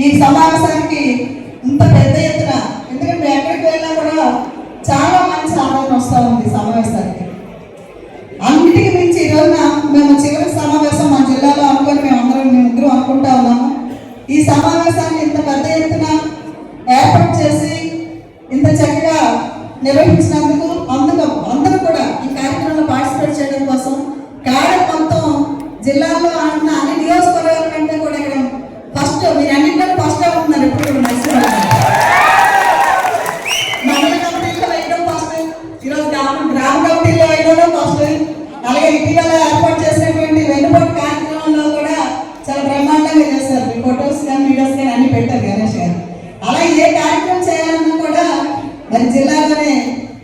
ఈ సమావేశానికి ఇంత పెద్ద ఎత్తున ఎందుకంటే ఎక్కడికి వెళ్ళినా కూడా చాలా మంచి ఆదరణ వస్తూ ఉంది సమావేశానికి. అన్నిటికీ మించి ఈరోజున మేము చివరి సమావేశం మా జిల్లాలో అనుకొని మేము అందరం మేము ముగ్గురు అనుకుంటా ఉన్నాము. ఈ సమావేశాన్ని ఇంత పెద్ద ఎత్తున ఏర్పాటు చేసి ఇంత చక్కగా నిర్వహించినందుకు అందులో అందరూ కూడా ఈ కార్యక్రమంలో పార్టిసిపేట్ చేయడం కోసం కార్యక్రమంతో జిల్లాలో ఉన్న అన్ని నియోజకవర్గాల కంటే కూడా ఇక్కడ ఫస్ట్ మీరు అన్నింటిలో ఫస్ట్ ఉంటున్నారు ఇప్పుడు మండల కమిటీలో వేయడం ఫస్ట్ ఈరోజు గ్రామ గ్రామ కమిటీలో వేయడం ఫస్ట్ అలాగే ఇటీవల ఏర్పాటు చేసినటువంటి వెన్నుపోటు కార్యక్రమంలో కూడా చాలా బ్రహ్మాండంగా చేస్తారు. మీ ఫొటోస్ కానీ వీడియోస్ కానీ అన్ని పెట్టారు గణేష్ గారు. అలా ఏ కార్యక్రమం చేయాలన్నా కూడా మరి జిల్లాలోనే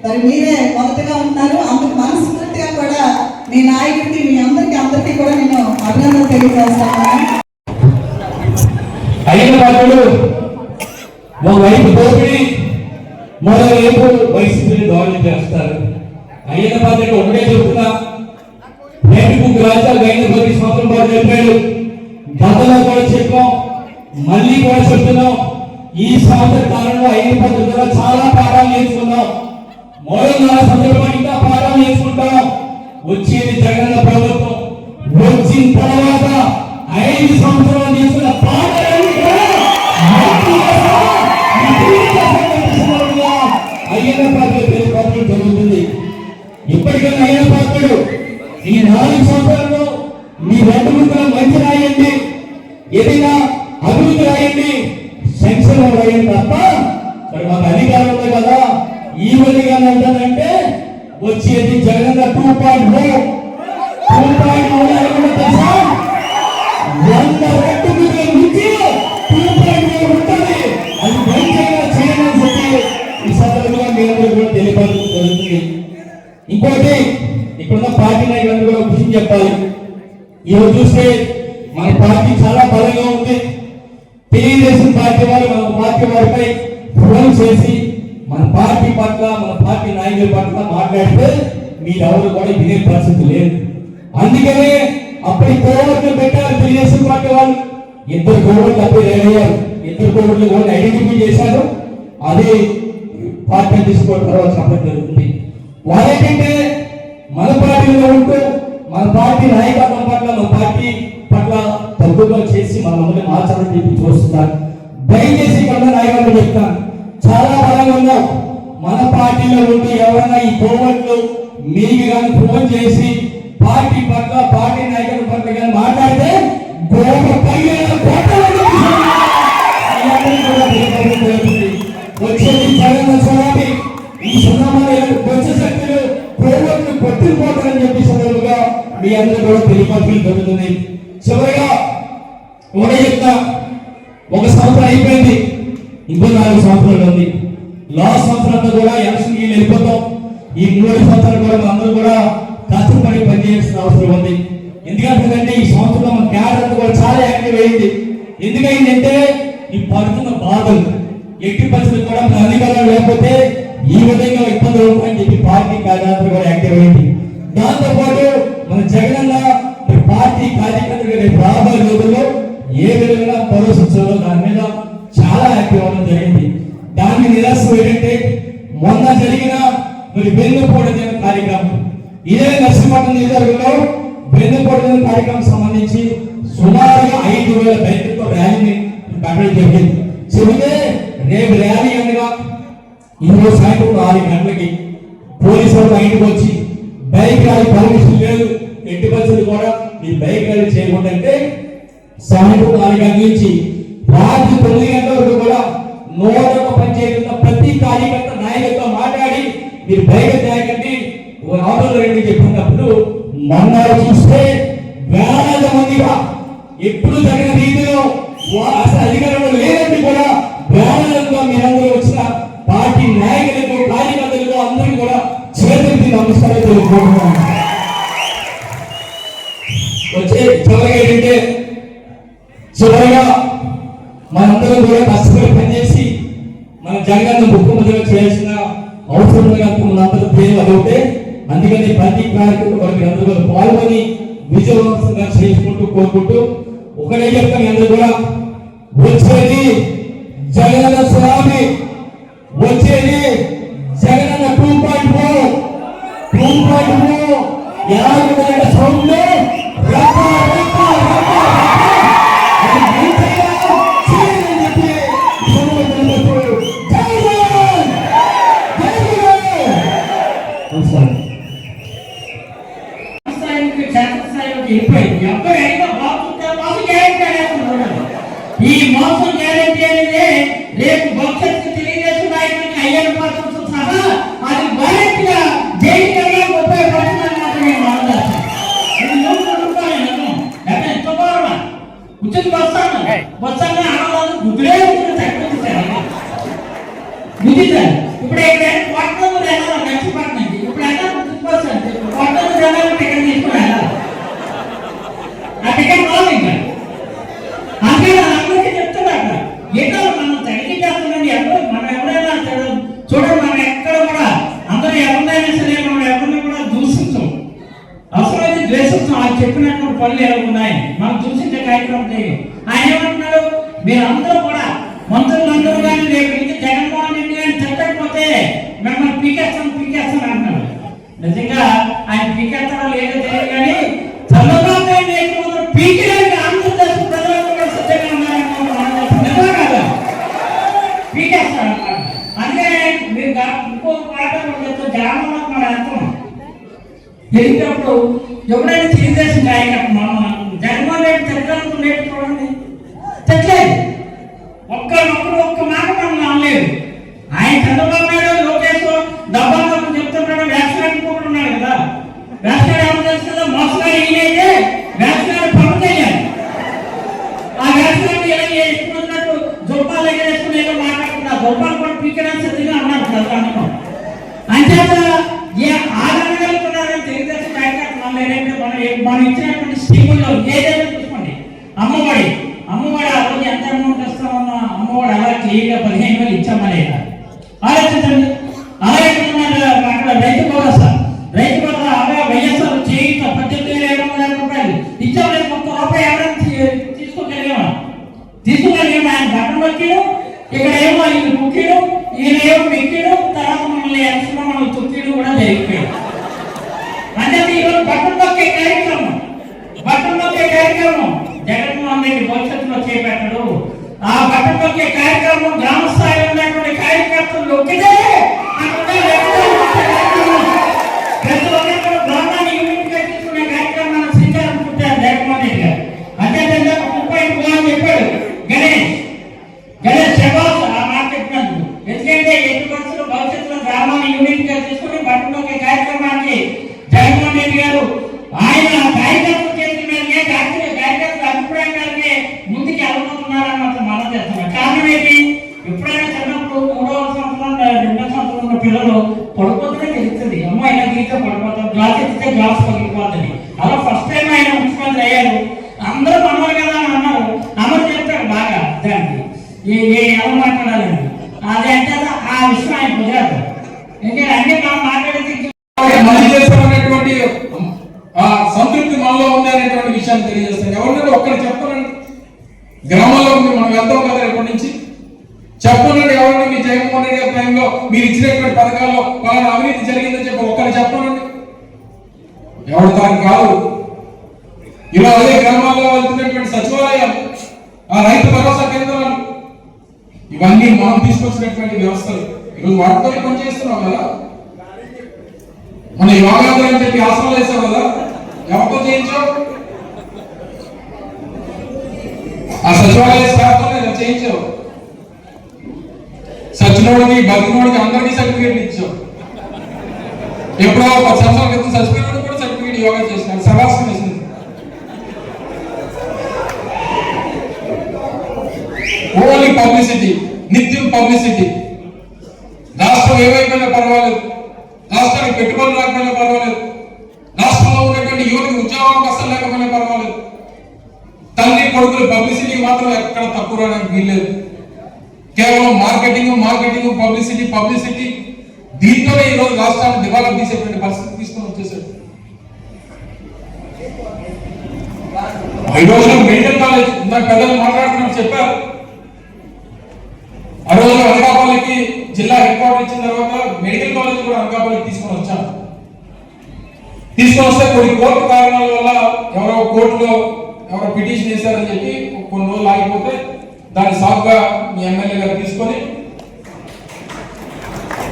మరి మీరే మొదటగా ఉంటున్నారు. అందుకు మనస్ఫూర్తిగా కూడా మీ నాయకుడికి మీ అందరికీ అందరికీ కూడా నేను అభినందనలు తెలియజేస్తాను అయిన ఒకవైపు దోపిడీ మరోవైపు వైసీపీని దాడులు చేస్తారు. అయిన పాత్ర ఒకటే చెప్తున్నా నేటి ముగ్గురు రాజ్యాలు అయిన పది సంవత్సరం పాటు చెప్పాడు. గతంలో కూడా చెప్పాం మళ్ళీ కూడా చెప్తున్నాం. ఈ సంవత్సర కాలంలో అయిన పద్ధతిలో చాలా పాఠాలు నేర్చుకున్నాం. మూడున్నర సందర్భంగా ఇంకా పాఠాలు నేర్చుకుంటాం. వచ్చేది జగన్ ప్రభుత్వం. వచ్చిన తర్వాత ఐదు సంవత్సరాలు తీసుకున్న పాఠాలు Gracias. చెప్పాలి ఈరోజు చూస్తే మన పార్టీ చాలా బలంగా ఉంది. తెలుగుదేశం పార్టీ వారు మన పార్టీ వారిపై ఫోన్ చేసి మన పార్టీ పట్ల మన పార్టీ నాయకుల పట్ల మాట్లాడితే మీరెవరు కూడా వినే పరిస్థితి లేదు. అందుకనే అప్పటి కోవర్లు పెట్టారు తెలుగుదేశం పార్టీ వాళ్ళు. ఇద్దరు కోవర్లు అప్పుడు అయ్యారు. ఇద్దరు కోవర్లు కూడా ఐడెంటిఫై చేశారు. అదే పార్టీ తీసుకోవడం తర్వాత చెప్పడం జరుగుతుంది. వాళ్ళేంటంటే మన పార్టీలో ఉంటూ మన పార్టీ నాయకత్వం పట్ల మన పార్టీ పట్ల తగ్గుదల చేసి మన మమ్మల్ని ఆచరణ చెప్పి చూస్తున్నారు దయచేసి కన్నా నాయకత్వం చెప్తాను చాలా బలంగా ఉన్నాం. మన పార్టీలో ఉంటూ ఎవరైనా ఈ కోవట్లు మీకు కానీ ఫోన్ చేసి పార్టీ పట్ల పార్టీ నాయకుల పట్ల కానీ మాట్లాడితే గోడ పైన కోటలను మీ అందరూ కూడా తెలియపరచడం జరుగుతుంది చివరిగా ఒకటే చెప్తా. ఒక సంవత్సరం అయిపోయింది. ఇంకో నాలుగు సంవత్సరాలు ఉంది. లాస్ట్ సంవత్సరంతో కూడా ఎలక్షన్ వీళ్ళు వెళ్ళిపోతాం. ఈ మూడు సంవత్సరాలు కూడా మనందరూ కూడా కష్టపడి పనిచేయాల్సిన అవసరం ఉంది. ఎందుకంటే ఈ సంవత్సరంలో మన క్యాడర్ కూడా చాలా యాక్టివ్ అయింది. ఎందుకైందంటే ఈ పడుతున్న బాధలు. ఎట్టి పరిస్థితులు కూడా మన అధికారం లేకపోతే ఈ విధంగా ఇబ్బందులు ఉంటాయని చెప్పి పార్టీ కార్యకర్తలు కూడా యాక్టివ్ అయింది. దాంతో పాటు మన జగనన్న పార్టీ కార్యకర్తలు రాబోయే రోజుల్లో ఏ విధంగా ప్రదర్శించాలో దాని మీద చాలా యాక్టివ్ అవ్వడం జరిగింది. దాన్ని నిరాశ ఏంటంటే మొన్న జరిగిన మరి వెన్నుపోటు దిన కార్యక్రమం. ఇదే నర్సింహపట్నం నియోజకవర్గంలో వెన్నుపోటు దిన కార్యక్రమం సంబంధించి సుమారుగా ఐదు వేల బైకులతో ర్యాలీని పెట్టడం జరిగింది. చెబితే రేపు ర్యాలీ అనగా ఈరోజు సాయంత్రం ఆరు గంటలకి పోలీసు వాళ్ళు మా వచ్చి బైక్ ర్యాలీ పర్మిషన్ లేదు. ఎట్టి పరిస్థితులు కూడా ఈ బైక్ ర్యాలీ చేయకుండా అంటే సాయంత్రం నాలుగు గంటల నుంచి రాత్రి తొమ్మిది గంటల వరకు కూడా నూతన పనిచేయకుండా ప్రతి కార్యకర్త నాయకులతో మాట్లాడి మీరు బైక్ తేగండి ఆటోలో రండి చెప్పినప్పుడు మొన్న చూస్తే వేల మందిగా ఎప్పుడు తగిన రీతిలో అసలు అధికారంలో లేదండి కూడా. నమస్కారం వచ్చే చివరిగా ఏంటంటే చివరిగా మనందరం కూడా కష్టపడి పనిచేసి మన జగన్ ముఖ్యమంత్రిగా చేయాల్సిన అవసరం కనుక మనందరూ పేరు అదొకటే. అందుకని ప్రతి కార్యక్రమం అందరూ కూడా పాల్గొని విజయవంతంగా చేసుకుంటూ కోరుకుంటూ ఒకటే చెప్తాను అందరూ కూడా. వచ్చేది రేపు భవిష్యత్తు తెలుగుదేశం నాయకులకి అయ్యన్న పాత్రతో సహా అది గ్యారెంటీగా జైలుకల్లా ఉపయోగపడుతుందని మాత్రం నేను మనదాను ఇది నూరు రూపాయలు నిజం అంటే ఎంత బాగా ఉచిత వస్తాను వస్తాను ఆడవాళ్ళు గుద్దులే ఉంటుంది తగ్గించారు గుద్దించారు ఇప్పుడు ఇక్కడ పట్టణంలో వెళ్ళాలి నచ్చిపట్నం ఇప్పుడు ఎలా గుర్తుకొస్తుంది పట్టణంలో వెళ్ళాలి టికెట్ తీసుకుని వెళ్ళాలి ఆ టికెట్ రాదు ఇంకా అందుకే నేను అందరికీ చెప్తున్నా అక్కడ ఏంటో మనం తనిఖీ చేస్తుందండి ఎవరు మనం ఎవరైనా చూడండి మనం ఎక్కడ కూడా అందరూ ఎవరినైనా సరే మనం ఎవరిని కూడా దూషించం. అవసరమైతే ద్వేషించం. ఆయన చెప్పినటువంటి పనులు ఎలా ఉన్నాయి? మనం దూషించే కార్యక్రమం చేయం ఆయన ఏమంటున్నాడు? మీరందరూ కూడా మంత్రులందరూ కానీ రేపు నుంచి జగన్మోహన్ రెడ్డి గారిని తిట్టకపోతే మిమ్మల్ని పీకేస్తాం పీకేస్తాం అంటున్నాడు నిజంగా ఆయన పీకేస్తాడో లేదో తెలియదు కానీ చంద్రబాబు నాయుడు ఎక్కువ పీకేయడానికి ఆంధ్రప్రదేశ్ ప్రజలందరూ కూడా సిద్ధంగా ఉన్నారని మనం చెప్పి నిజమే కదా పీకేస్తాడు అన్నమాట. అందుకే మీరు గా- ఇంకో పాట కూడా చెప్తే గ్రామంలో మనం వెళ్తున్నాం వెళ్ళేటప్పుడు ఎవరైనా తెలుగుదేశం నాయకత్వం మనం జగన్మోహన్ రెడ్డి తిట్టడానికి లేదు చూడండి తిట్టలేదు ఒక్క ఒక్క మాట మనం అనలేదు. ఆయన చంద్రబాబు నాయుడు లోకేష్ డబ్బా చెప్తున్నాడు వ్యాక్సిన్ అనుకుంటున్నాడు కదా. వ్యాక్సిన్ ఎవరు తెలుస్తుందో మోసగా ఈయనైతే వ్యాక్సిన్ పవన్ చేయాలి ఆ వ్యాక్సిన్ ఇలా వేసుకున్నట్టు జొప్పాలు ఎగరేసుకుని ఏదో మాట్లాడుతున్నా జొప్పాలు కూడా పీకడానికి సిద్ధంగా అన్నాడు ప్రధానంలో అంచేత ఏ ఆడగలుగుతున్నారని తెలుగుదేశం నాయకత్వం లేదంటే మనం మనం ఇచ్చినటువంటి స్కీముల్లో ఏదైనా చూసుకోండి. అమ్మఒడి. అమ్మఒడి ఆ రోజు ఎంత అమౌంట్ ఇస్తామన్నా అమ్మఒడి అలా క్లియర్గా పదిహేను వేలు ఇచ్చామని ఆలోచించండి. అలాగే అక్కడ రైతు భరోసా. రైతు భరోసా అలాగే వైఎస్ఆర్ చేయిత పద్దెనిమిది వేల ఏడు వందల రూపాయలు. ఇచ్చామని ఒక్క రూపాయి ఎవరైనా తీసుకోగలిగామా తీసుకోగలిగామా ఆయన బట్టలు నొక్కిడు ఇక్కడ ఏమో ఈయన కుక్కిడు ఈయన ఏమో మెక్కిడు తర్వాత మమ్మల్ని ఎలక్షన్ మనం తొక్కిడు కూడా జరిగిపోయాడు అంటే ఈరోజు బట్టలు నొక్కే కార్యక్రమం. బట్టలు నొక్కే కార్యక్రమం. జగన్మోహన్ రెడ్డి భవిష్యత్తులో చేపట్టడు. ఆ బట్టలు నొక్కే కార్యక్రమం గ్రామ స్థాయిలో ఉన్నటువంటి కార్యకర్తలు నొక్కితే అక్కడ వ్యక్తులు నొక్కే కార్యక్రమం. ప్రతి ఒక్కరు కూడా గ్రామాన్ని యూనిట్గా తీసుకునే కార్యక్రమాన్ని శ్రీకారం చుట్టారు జగన్మోహన్ రెడ్డి గారు అదేవిధంగా ముప్పై అని చెప్పాడు గణేష్ గణేష్ శబాస్ ఆ మాట చెప్పినందుకు ఎందుకంటే ఎట్టి పరిస్థితుల్లో భవిష్యత్తులో గ్రామాన్ని యూనిట్గా తీసుకుని పట్టుకునే కార్యక్రమానికి జగన్మోహన్ రెడ్డి గారు ఆయన కార్యకర్తల చేతుల మీదనే కార్యకర్త కార్యకర్తల అభిప్రాయం మీదనే ముందుకు వెళ్ళబోతున్నారని మాత్రం మనం చేస్తున్నాం కారణం ఏంటి ఎప్పుడైనా చిన్నప్పుడు మూడవ సంవత్సరం రెండో సంవత్సరం ఉన్న పిల్లలు పడిపోతూనే తెలుస్తుంది అమ్మ ఇలా గీత పడిపోతాం గ్లాస్ ఎత్తితే గ్లాస్ పగిలిపోతుంది అలా ఫస్ట్ టైం ఆయన ముఖ్యమంత్రి అయ్యారు అందరూ మనవారు కదా అని అన్నారు అమలు చెప్తాడు బాగా దానికి ఏ ఏ ఎలా మాట్లాడాలని అది అంటే ఆ విషయం ఆయన కుదరదు ఎందుకంటే అన్ని మనం మాట్లాడేది మంచి ఆ సంతృప్తి మనలో ఉంది అనేటువంటి విషయాన్ని తెలియజేస్తాను. ఎవరినైనా ఒక్కరు చెప్పనండి. గ్రామంలో ఉంది మనం వెళ్తాం కదా రేపటి నుంచి. చెప్పనండి ఎవరైనా మీ జగన్మోహన్ రెడ్డి గారి టైంలో మీరు ఇచ్చినటువంటి పథకాల్లో పలానా అవినీతి జరిగిందని చెప్పి ఒక్కరు చెప్పనండి. ఎవరు తాను కాదు. ఇలా అదే గ్రామాల్లో వెళ్తున్నటువంటి సచివాలయం ఆ రైతు భరోసా ఇవన్నీ మనం తీసుకొచ్చినటువంటి వ్యవస్థలు. ఈరోజు వాటితో పనిచేస్తున్నాం కదా? మన యోగాంధ్ర అని చెప్పి ఆసనం వేసాం కదా? ఎవరితో చేయించావు? ఆ సచివాలయ స్టాఫ్ ఇలా చేయించావు. సచినోడికి బతికినోడికి అందరికీ సర్టిఫికేట్ ఇచ్చాం ఎప్పుడో పది సంవత్సరాల క్రితం చచ్చిపోయినోడికి కూడా సర్టిఫికేట్ యోగా చేసినాడు సభాసం వేసింది ఓన్లీ పబ్లిసిటీ నిత్యం పబ్లిసిటీ. రాష్ట్రం ఏమైపోయినా పర్వాలేదు. రాష్ట్రానికి పెట్టుబడులు రాకపోయినా పర్వాలేదు. రాష్ట్రంలో ఉన్నటువంటి యువతకు ఉద్యోగావకాశాలు లేకపోయినా పర్వాలేదు. తల్లి కొడుకులు పబ్లిసిటీ మాత్రం ఎక్కడ తక్కువ రావడానికి వీల్లేదు. కేవలం మార్కెటింగ్ మార్కెటింగ్ పబ్లిసిటీ పబ్లిసిటీ దీంతోనే ఈ రోజు రాష్ట్రాన్ని దివాలా తీసేటువంటి పరిస్థితి తీసుకొని వచ్చేసాడు. ఈ రోజున మెడికల్ కాలేజ్ ఇందాక పెద్దలు మాట్లాడుతున్నాం చెప్పారు. ఆ జిల్లా హెడ్ క్వార్టర్ ఇచ్చిన తర్వాత మెడికల్ కాలేజ్ కూడా అనకాపల్లికి తీసుకొని వచ్చాను తీసుకొని వస్తే కొన్ని కోర్టు కారణాల వల్ల ఎవరో కోర్టులో ఎవరో పిటిషన్ చేశారని చెప్పి కొన్ని రోజులు ఆగిపోతే దాన్ని సాఫ్గా మీ ఎమ్మెల్యే గారు తీసుకొని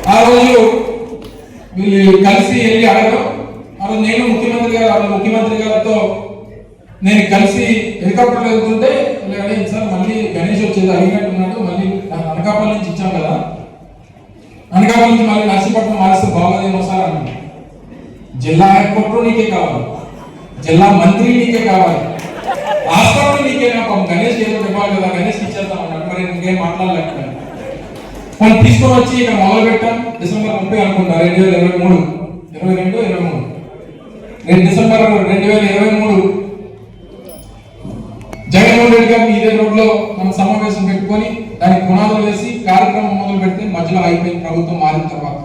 ఆ రోజు వీళ్ళు కలిసి వెళ్ళి అడగడం. ఆ రోజు నేను ముఖ్యమంత్రి గారు ఆ ముఖ్యమంత్రి గారితో నేను కలిసి హెలికాప్టర్లో వెళ్తుంటే లేదంటే సార్ మళ్ళీ గణేష్ వచ్చేది అడిగినట్టున్నాడు మళ్ళీ అనకాపల్లి నుంచి ఇచ్చాం కదా. అనకాపల్లి నుంచి మళ్ళీ నర్సీపట్నం మారిస్తే బాగోదేమో సార్ అన్నాడు. జిల్లా హెడ్ క్వార్టర్ నీకే కావాలి. జిల్లా మంత్రి నీకే కావాలి. హాస్పిటల్ నీకే నాకు గణేష్ ఏదో ఇవ్వాలి కదా గణేష్ ఇచ్చేద్దాం అన్నాడు. మరి ఇంకేం మాట్లాడలేకపోయాను మనం తీసుకొని వచ్చి ఇక్కడ మొదలు పెట్టాం డిసెంబర్ ముప్పై అనుకుంటా రెండు వేల ఇరవై మూడు. ఇరవై రెండు ఇరవై మూడు. రెండు డిసెంబర్ రెండు వేల ఇరవై మూడు. జగన్మోహన్ రెడ్డి గారిని ఇదే రోడ్లో మనం సమావేశం పెట్టుకొని దానికి పునాదులు వేసి కార్యక్రమం మొదలు పెడితే మధ్యలో అయిపోయింది ప్రభుత్వం మారిన తర్వాత.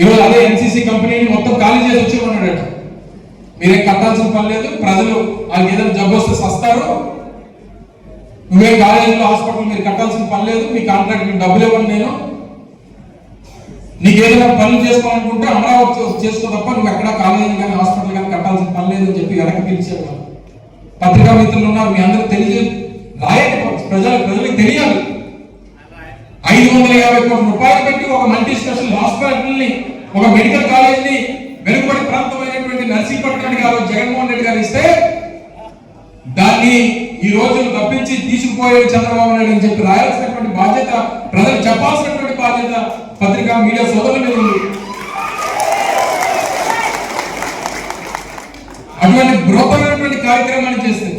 ఈరోజు అదే ఎన్సీసీ కంపెనీని మొత్తం ఖాళీ చేసి వచ్చేమన్నాడట మీరేం కట్టాల్సిన పని లేదు ప్రజలు వాళ్ళకి ఏదైనా జబ్బు వస్తే సస్తారు? నువ్వే కాలేజీలో హాస్పిటల్ మీరు కట్టాల్సిన పని లేదు మీ కాంట్రాక్ట్ డబ్బులు ఇవ్వండి నేను. నీకు ఏదైనా పనులు చేసుకోవాలనుకుంటే అమరావతి చేసుకో తప్ప నువ్వు ఎక్కడ కాలేజీ కానీ హాస్పిటల్ కానీ కట్టాల్సిన పని లేదని చెప్పి వెనక్కి పిలిచేవాళ్ళు పత్రికా మిత్రులు ఉన్నారు మీ అందరూ తెలియ రాయండి ప్రజలు ప్రజలకు తెలియాలి. ఐదు వందల యాభై కోట్ల రూపాయలు పెట్టి ఒక మల్టీ స్పెషల్ హాస్పిటల్ని ఒక మెడికల్ కాలేజీని వెనుకబడి ప్రాంతమైనటువంటి నర్సీపట్నానికి గారు జగన్మోహన్ రెడ్డి గారు ఇస్తే దాన్ని ఈ రోజు తప్పించి తీసుకుపోయే చంద్రబాబు నాయుడు అని చెప్పి రాయాల్సినటువంటి బాధ్యత ప్రజలు చెప్పాల్సినటువంటి బాధ్యత పత్రికా మీడియా సోదరుల మీద ఉంది. అటువంటి అయినటువంటి కార్యక్రమాన్ని చేస్తే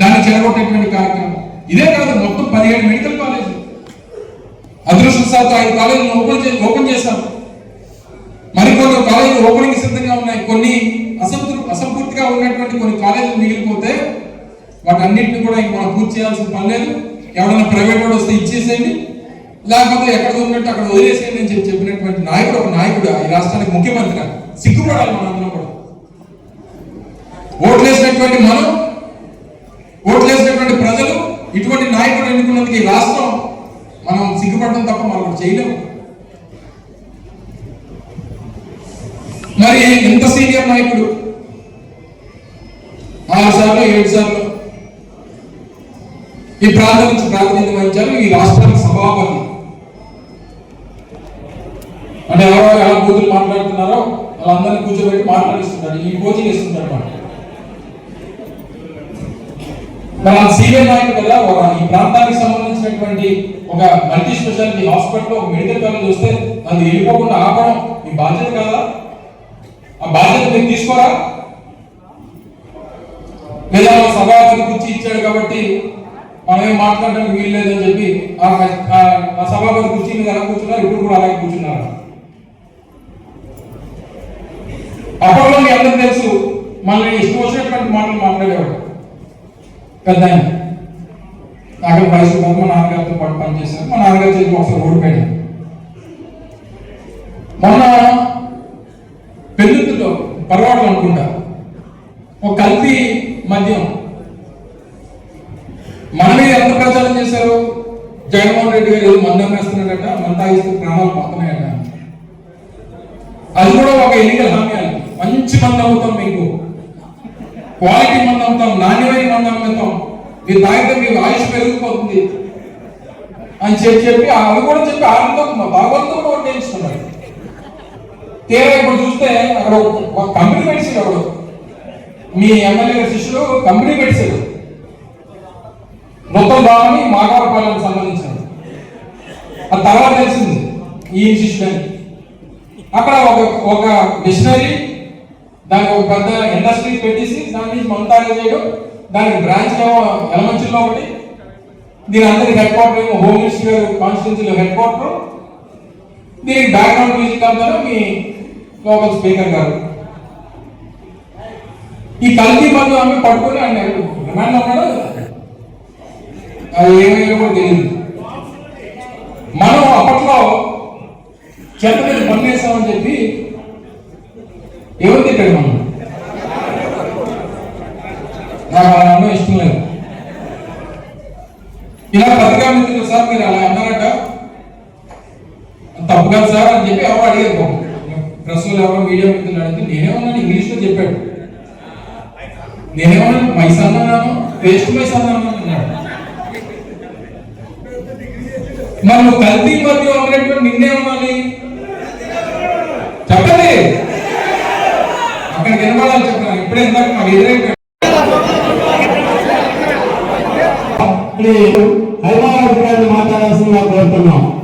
దాన్ని చెడగొట్టేటువంటి కార్యక్రమం. ఇదే కాదు మొత్తం పదిహేడు మెడికల్ కాలేజీలు. అదృష్టవశాత్తు ఐదు కాలేజీలు ఓపెన్ చే ఓపెన్ చేశాం. మరికొన్ని కాలేజీలు ఓపెనింగ్ సిద్ధంగా ఉన్నాయి. కొన్ని అసంతృ అసంపూర్తిగా ఉన్నటువంటి కొన్ని కాలేజీలు మిగిలిపోతే వాటన్నిటిని కూడా ఇంక మనం పూర్తి చేయాల్సిన పని లేదు. ఎవరైనా ప్రైవేట్ వాడు వస్తే ఇచ్చేసేయండి. లేకపోతే ఎక్కడ ఉన్నట్టు అక్కడ వదిలేసేయండి అని చెప్పి చెప్పినటువంటి నాయకుడు ఒక నాయకుడు ఈ రాష్ట్రానికి ముఖ్యమంత్రి. సిగ్గుపడాలి మనందరం కూడా. ఓట్లేసినటువంటి మనం ఓట్లేసినటువంటి ప్రజలు ఇటువంటి నాయకుడు ఎన్నుకున్నందుకు ఈ రాష్ట్రం మనం సిగ్గుపడడం తప్ప మనం చేయలేము. మరి ఎంత సీనియర్ నాయకుడు ఆరు సార్లు ఏడు సార్లు ఈ ప్రాంతం నుంచి ప్రాతినిధ్యం వహించారు ఈ రాష్ట్రానికి సభాపతి. అంటే ఎవరో ఎలా కూతురు మాట్లాడుతున్నారో వాళ్ళందరినీ కూర్చోబెట్టి మాట్లాడిస్తున్నారు ఈ కోచింగ్ ఇస్తున్నాడు అన్నమాట మన సీనియర్ నాయకుడు కదా ఒక ఈ ప్రాంతానికి సంబంధించినటువంటి ఒక మల్టీ స్పెషాలిటీ హాస్పిటల్ ఒక మెడికల్ కాలేజ్ వస్తే అది వెళ్ళిపోకుండా ఆపడం మీ బాధ్యత కదా? ఆ బాధ్యత మీరు తీసుకోరా? లేదా సభాపతి కుర్చీ ఇచ్చాడు కాబట్టి మనం ఏం మాట్లాడడానికి వీలు లేదని చెప్పి ఆ ఆ సభాపతి కుర్చీ మీద ఎలా కూర్చున్నారు ఇప్పుడు కూడా అలాగే కూర్చున్నారు. అప్పట్లో మీ అందరికి తెలుసు మళ్ళీ ఇష్టం వచ్చినటువంటి మాటలు మాట్లాడేవాడు పెద్ద ఆయన నాకు వయసు కాదు మా నాన్నగారితో పాటు పనిచేశారు. మా నాన్నగారు చేసి ఒకసారి ఓడిపోయాడు మొన్న పెళ్ళిలో పర్వాడు అనుకుంటా. ఒక కల్తీ మద్యం. మన మీద ఎంత ప్రచారం చేశారు? జగన్మోహన్ రెడ్డి గారు ఏదో మందం వేస్తున్నాడట మంద తాగిస్తే ప్రాణాలు పోతున్నాయట. అది కూడా ఒక ఎన్నికల హామీ మంచి మంది అవుతాం మీకు. క్వాలిటీ మంది అవుతాం నాణ్యమైన మీరు తాగితే మీ ఆయుష్ పెరిగిపోతుంది అని చెప్పి చెప్పి అవి కూడా చెప్పి ఆనందం భాగవంతం కూడా ఓటేయించుకున్నాడు తీరా ఇప్పుడు చూస్తే అక్కడ ఒక- కంపెనీ మెడిసిన్ అక్కడ మీ ఎమ్మెల్యే శిష్యుడు కంపెనీ మెడిసిన్ మొత్తం బాగుని మాగారపాలెంకి సంబంధించింది. ఆ తర్వాత తెలిసింది ఈ శిష్యుడని అక్కడ ఒక ఒక మిషనరీ దానికి ఒక పెద్ద ఇండస్ట్రీ పెట్టేసి దాని నుంచి మంతాగా చేయడం. దానికి బ్రాంచ్ ఎలమంచిలో ఒకటి. దీని అందరికి హెడ్ క్వార్టర్ ఏమో హోమ్ మినిస్టర్ గారు కాన్స్టిట్యూన్సీలో హెడ్ క్వార్టర్ దీనికి బ్యాక్గ్రౌండ్ మ్యూజిక్ అంతా మీ లోకల్ స్పీకర్ గారు. ఈ కల్తీ మందు ఆమె పట్టుకొని ఆయన రిమాండ్ ఉన్నాడు అది ఏమైనా కూడా తెలియదు. మనం అప్పట్లో చెత్త మీద పనిచేస్తామని చెప్పి ఎవరు తిట్టాడు మనం నాకు అలా అనడం ఇష్టం లేదు. ఇలా పత్రికా మిత్రులు సార్ మీరు అలా అన్నారట. తప్పు కాదు సార్ అని చెప్పి ఎవరు అడిగారు? పాపం. ఎవరో మీడియా మిత్రులు అడిగితే నేనేమన్నాను ఇంగ్లీష్లో చెప్పాడు. నేనేమన్నాను మైస్ అన్నాను వేస్ట్ మైస్ అన్నాను అన్నాడు. మరి నువ్వు కల్తీ మరియు అన్నటువంటి నిన్నేమన్నాలి చెప్పండి. అక్కడ వినబడాలి చెప్పాను ఇప్పుడే ఇందాక మాకు ఎదురైపోయాడు హైదరాబాద్ మాట్లాడాల్సిందిగా కోరుతున్నాం.